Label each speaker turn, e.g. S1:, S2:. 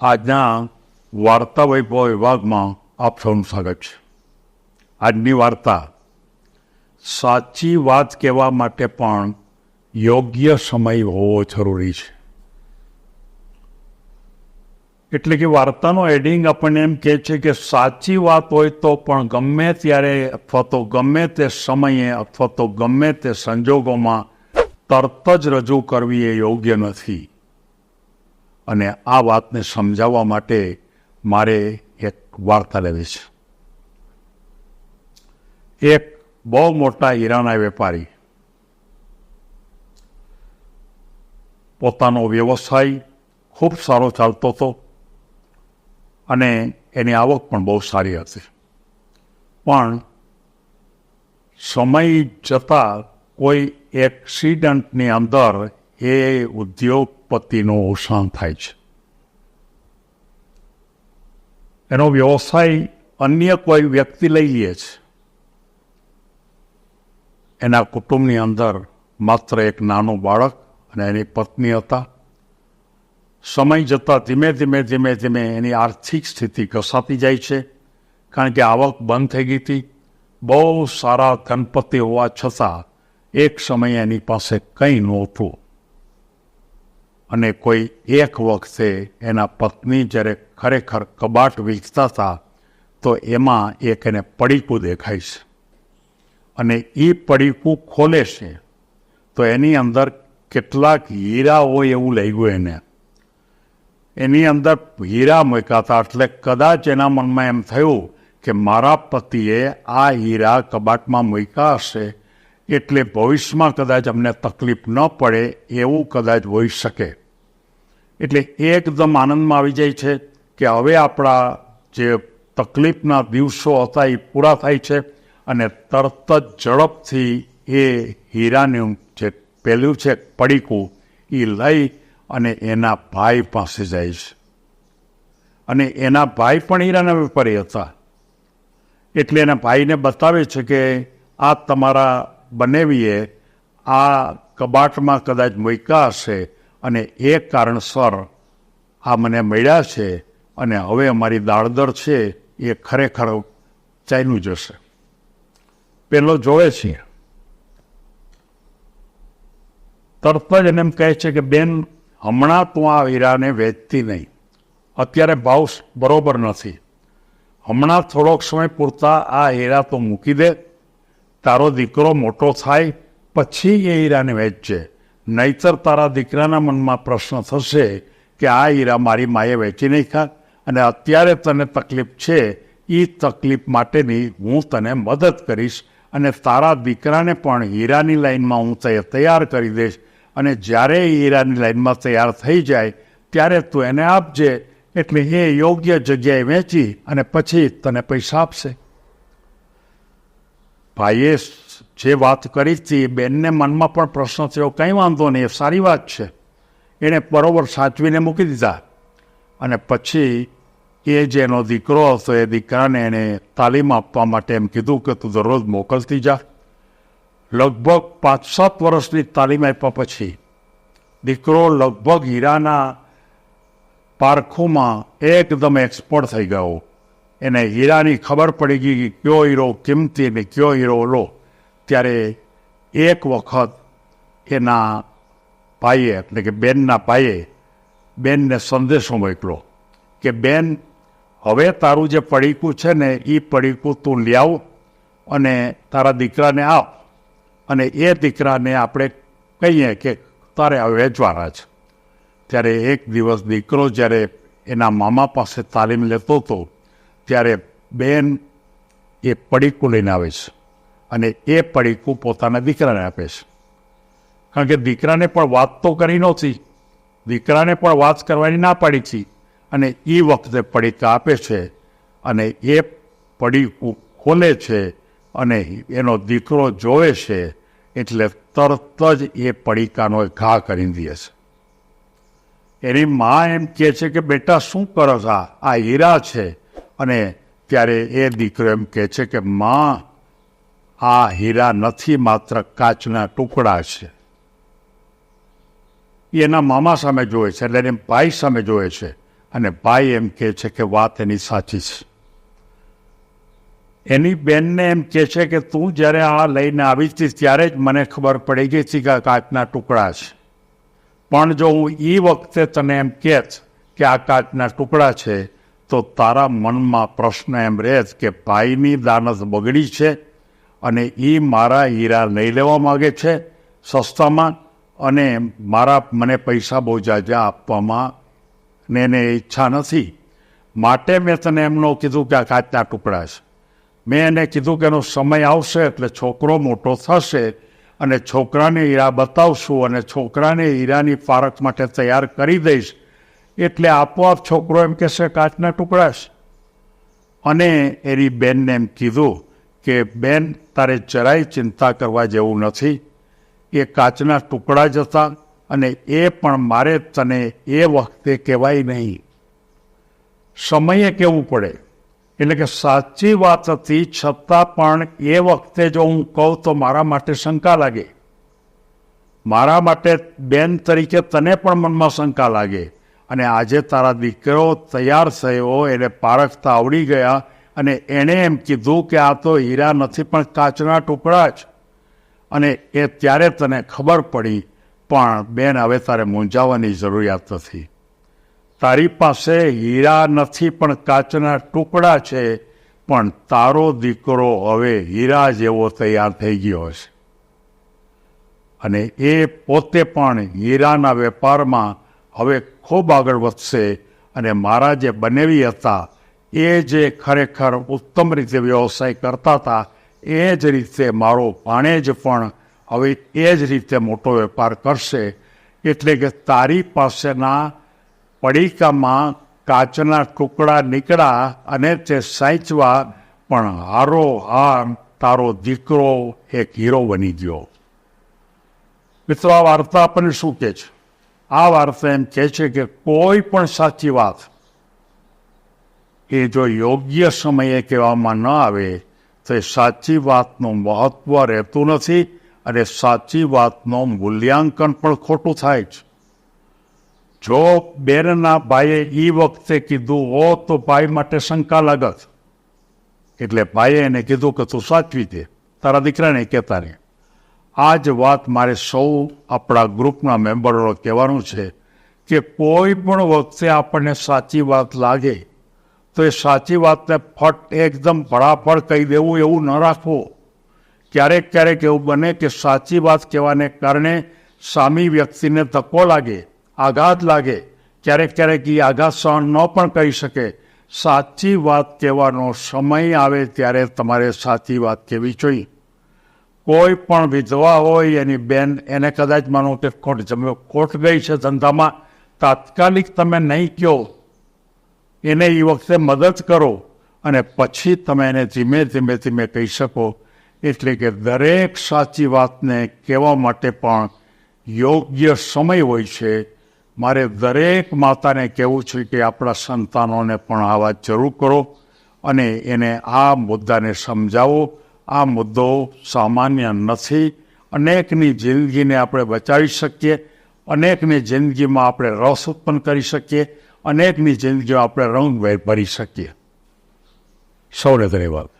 S1: આજના વાર્તા વૈભવ વિભાગમાં આપ સૌનું સ્વાગત છે. આજની વાર્તા સાચી વાત કહેવા માટે પણ યોગ્ય સમય હોવો જરૂરી છે. એટલે કે વાર્તાનો એડિંગ આપણને એમ કહે છે કે સાચી વાત હોય તો પણ ગમે ત્યારે અથવા તો ગમે તે સમયે અથવા તો ગમે તે સંજોગોમાં તરત જ રજૂ કરવી એ યોગ્ય નથી. અને આ વાતને સમજાવવા માટે મારે એક વાર્તા લેવી છે. એક બહુ મોટા હીરાના વેપારી પોતાનો વ્યવસાય ખૂબ સારો ચાલતો હતો અને એની આવક પણ બહુ સારી હતી. પણ સમય જતાં કોઈ એક્સિડન્ટની અંદર એ ઉદ્યોગપતિનું અવસાન થાય છે એનો વ્યવસાય અન્ય કોઈ વ્યક્તિ લઈ લે છે એના કુટુંબની અંદર માત્ર એક નાનું બાળક અને એની પત્ની હતા સમય જતાં ધીમે ધીમે ધીમે ધીમે એની આર્થિક સ્થિતિ ઘસાતી જાય છે કારણ કે આવક બંધ થઈ ગઈ હતી બહુ સારા ધનપતિ હોવા છતાં એક સમયે એની પાસે કંઈ નહોતું અને કોઈ એક વખતે એના પત્ની જ્યારે ખરેખર કબાટ વેચતા હતા, તો એમાં એક એને પડીકું દેખાય છે. અને એ પડીકું ખોલે છે, તો એની અંદર કેટલાક હીરા હોય એવું લાગ્યું એને. એની અંદર હીરા મૂક્યા હતા, એટલે કદાચ એના મનમાં એમ થયું કે મારા પતિએ આ હીરા કબાટમાં મૂક્યા હશે એટલે ભવિષ્યમાં કદાચ અમને તકલીફ ન પડે એવું કદાચ હોઈ શકે. એટલે એકદમ આનંદમાં આવી જાય છે કે હવે આપણા જે તકલીફના દિવસો હતા એ પૂરા થાય છે અને તરત જ ઝડપથી એ હીરાનું જે પેલું છે પડીકું એ લઈ અને એના ભાઈ પાસે જાય છે. અને એના ભાઈ પણ હીરાના વેપારી હતા. એટલે એના ભાઈને બતાવે છે કે આ તમારા બનેવીએ, આ કબાટમાં કદાચ મૂક્યા હશે અને એ કારણસર આ મને મળ્યા છે અને હવે અમારી દાળદર છે એ ખરેખર ચાલ્યું જશે. પેલો જોવે છે. તરત જ એને એમ કહે છે કે, બેન, હમણાં તું આ હીરાને વેચતી નહીં. અત્યારે ભાવ બરોબર નથી. હમણાં થોડોક સમય પૂરતા આ હીરા તો મૂકી દે. તારો દીકરો મોટો થાય, પછી એ હીરાને વેચજે. નહીતર તારા દીકરાના મનમાં પ્રશ્ન થશે કે આ હીરા મારી માએ વેચી નાખ્યા અને અત્યારે તને તકલીફ છે એ તકલીફ માટેની હું તને મદદ કરીશ અને તારા દીકરાને પણ હીરાની લાઈનમાં હું તૈયાર કરી દઈશ. અને જ્યારે એ હીરાની લાઈનમાં તૈયાર થઈ જાય, ત્યારે તું એને આપજે. એટલે એ યોગ્ય જગ્યાએ વેચી અને પછી તને પૈસા આપશે. ભાઈએ જે વાત કરી હતી બેનને મનમાં પણ પ્રશ્ન થયો, કંઈ વાંધો નહીં, એ સારી વાત છે. એણે બરોબર સાચવીને મૂકી દીધા. અને પછી એ જેનો દીકરો હતો, એ દીકરાને એણે તાલીમ આપવા માટે એમ કીધું કે, તું દરરોજ મોકલતી જા. લગભગ પાંચ સાત વર્ષની તાલીમ આપ્યા પછી, દીકરો લગભગ હીરાના પારખોમાં એકદમ એક્સપર્ટ થઈ ગયો. એને હીરાની ખબર પડી ગઈ કે કયો હીરો કિંમતી ને કયો હીરો? લો ત્યારે એક વખત એના ભાઈએ, એટલે કે બેનના ભાઈએ બેનને સંદેશો મોકલો કે, બેન, હવે તારું જે પડીકું છે ને એ પડીકું તું લ્યાવ અને તારા દીકરાને આપ અને એ દીકરાને આપણે કહીએ કે, તારે વેચવાના છે. ત્યારે એક દિવસ દીકરો જ્યારે એના મામા પાસે તાલીમ લેતો હતો ત્યારે બેન એ પડીકું લઈને આવે છે અને એ પડીકું પોતાના દીકરાને આપે છે. કારણ કે દીકરાને પણ વાત તો કરી નહોતી, દીકરાને પણ વાત કરવાની ના પાડી હતી અને એ વખતે પડીકા આપે છે અને એ પડીકું ખોલે છે અને એનો દીકરો જોવે છે એટલે તરત જ એ પડીકાનો ઘા કરી દે છે. એની મા એમ કહે છે કે, બેટા, શું કરો છો? આ હીરા છે અને ત્યારે એ દીકરો એમ કહે છે કે, માં, આ હીરા નથી માત્ર કાચના ટુકડા છે. એના મામા સામે જોવે છે, એટલે એને ભાઈ સામે જોવે છે. અને ભાઈ એમ કહે છે કે, વાત એની સાચી છે. એની બેનને એમ કહે છે કે, તું જ્યારે આ લઈને આવી હતી ત્યારે જ મને ખબર પડી ગઈ હતી કે કાચના ટુકડા છે. પણ જો હું એ વખતે તને એમ કહેત કે આ કાચના ટુકડા છે તો તારા મનમાં પ્રશ્ન એમ રહે કે ભાઈની દાનત બગડી છે અને એ મારા હીરા લઈ લેવા માગે છે સસ્તામાં અને મારા મને પૈસા બહુ જાજા આપવામાં ને એને ઈચ્છા નથી. માટે મેં તને એમનો કીધું કે આ કાચના ટુકડા છે. મેં એને કીધું કે એનો સમય આવશે એટલે છોકરો મોટો થશે અને છોકરાને હીરા બતાવશું અને છોકરાને હીરાની પારખ માટે તૈયાર કરી દઈશ. એટલે આપોઆપ છોકરો એમ કહેશે કાચના ટુકડા છે. અને એની બેનને એમ કીધું કે, બેન, તારે જરાય ચિંતા કરવા જેવું નથી. એ કાચના ટુકડા જ હતા અને એ પણ મારે તને એ વખતે કહેવાય નહીં. સમયે કહેવું પડે. એટલે કે સાચી વાત હતી, છતાં પણ એ વખતે જો હું કહું તો મારા માટે શંકા લાગે. મારા માટે બેન તરીકે તને પણ મનમાં શંકા લાગે. અને આજે તારા દીકરો તૈયાર થયો, એને પારખતા આવડી ગયા અને એણે એમ કીધું કે આ તો હીરા નથી, પણ કાચના ટુકડા જ. અને એ ત્યારે તને ખબર પડી, પણ બેન, હવે તારે મૂંઝાવાની જરૂરિયાત નથી. તારી પાસે હીરા નથી, પણ કાચના ટુકડા છે, પણ તારો દીકરો હવે હીરા જેવો તૈયાર થઈ ગયો છે. અને એ પોતે પણ હીરાના વેપારમાં હવે ખૂબ આગળ વધશે અને મારા જે બનેવી હતા, એ જે ખરેખર ઉત્તમ રીતે વ્યવસાય કરતા હતા, એ જ રીતે મારો ભાણેજ પણ હવે એ જ રીતે મોટો વેપાર કરશે. એટલે કે તારી પાસેના પડીકામાં કાચના ટુકડા નીકળ્યા અને તે સાચવા પણ હારો હાર તારો દીકરો એક હીરો બની ગયો. મિત્રો, આ વાર્તા આપણને શું કહે છે? આ વાર્તા એમ કહે છે કે કોઈ પણ સાચી વાત એ જો યોગ્ય સમયે કહેવામાં ન આવે, તો એ સાચી વાતનું મહત્વ રહેતું નથી અને સાચી વાતનું મૂલ્યાંકન પણ ખોટું થાય છે. જો બેનના ભાઈએ એ વખતે કીધું હો તો ભાઈ માટે શંકા લાગત. એટલે ભાઈએ એને કીધું કે તું સાચવી દે. તારા દીકરાને કહેતા નહીં આ જ વાત મારે સૌ આપણા ગ્રુપના મેમ્બરોને કહેવાનું છે કે કોઈ પણ વખતે આપણને સાચી વાત લાગે, તો એ સાચી વાતને ફટ એકદમ ફળાફળ કહી દેવું એવું ન રાખવું ક્યારેક ક્યારેક એવું બને કે સાચી વાત કહેવાને કારણે સામી વ્યક્તિને ધક્કો લાગે, આઘાત લાગે. ક્યારેક ક્યારેક એ આઘાત સહન ન પણ કરી શકે. સાચી વાત કહેવાનો સમય આવે ત્યારે તમારે સાચી વાત કહેવી જોઈએ. કોઈ પણ વિધવા હોય એની બેન, એને કદાચ માનો કે ખોટ જમ્યો. ખોટ ગઈ છે ધંધામાં, તાત્કાલિક તમે નહીં કહો એને એ વખતે મદદ કરો અને પછી તમે એને ધીમે ધીમે ધીમે કહી શકો. એટલે કે દરેક સાચી વાતને કહેવા માટે પણ યોગ્ય સમય હોય છે. મારે દરેક માતાને કહેવું છે કે આપણા સંતાનોને પણ આ વાત જરૂર કરો અને એને આ મુદ્દાને સમજાવો. આ મુદ્દો સામાન્ય નથી. અનેકની જિંદગીને આપણે બચાવી શકીએ. અનેકની જિંદગીમાં આપણે રસ ઉત્પન્ન કરી શકીએ. અનેકની જિંદગીમાં આપણે રંગ ભરી શકીએ. સૌને ધન્યવાદ.